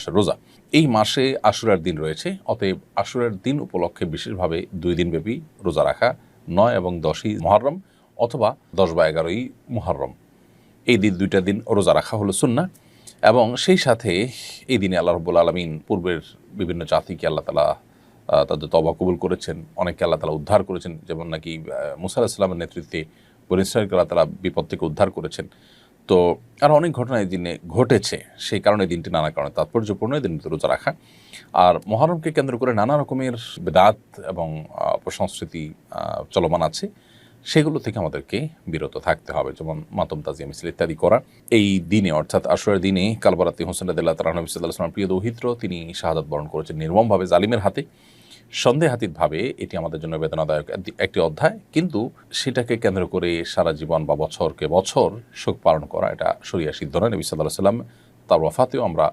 মাসের রোজা। এই মাসে আশুরার দিন রয়েছে অতএব আশুরার দিন উপলক্ষে বিশেষভাবে দুই দিন ব্যাপী রোজা রাখা নয় এবং দশই মহরম অথবা দশ বা এগারোই মহরম এই দিন দুইটা দিন রোজা রাখা হলো সুন্না এবং সেই সাথে এই দিনে আল্লাহ রব্বুল আলমিন পূর্বের বিভিন্ন জাতিকে আল্লাহ তালা তাদের তবা কবুল করেছেন অনেককে আল্লাহ তালা উদ্ধার করেছেন যেমন নাকি আহ, মুসা আলাহিসাল্লামের নেতৃত্বে বনি ইসরায়েলকে আল্লাহ তালা বিপদ থেকে উদ্ধার করেছেন। তো আরও অনেক ঘটনা এই দিনে ঘটেছে। সেই কারণে দিনটি নানা কারণে তাৎপর্যপূর্ণ এই দিনটি রোজা রাখা। আর মহরমকে কেন্দ্র করে নানা রকমের বেদাত এবং আহ, অপসংস্কৃতি চলমান আছে। সেগুলো থেকে আমাদেরকে বিরত থাকতে হবে। যেমন মাতম তাজিয়া মিছিল ইত্যাদি করা। এই দিনে অর্থাৎ আশুরার দিনে কালবারাতি হোসেন আদাল্লাহ তালা নবী সাল্লাহ প্রিয় দৌহিত্র তিনি শাহাদত বরণ করেছেন নির্মমভাবে জালিমের হাতে। সন্দেহাতীতভাবে এটি আমাদের জন্য বেদনাদায়ক একটি- অধ্যায়, কিন্তু সেটাকে কেন্দ্র করে সারা জীবন বা বছরকে বছর শোক পালন করা, এটা সরিয়া সিদ্ধ নয়। নবী সাল্লাহ সাল্লাম তার ওয়াফাতেও আমরা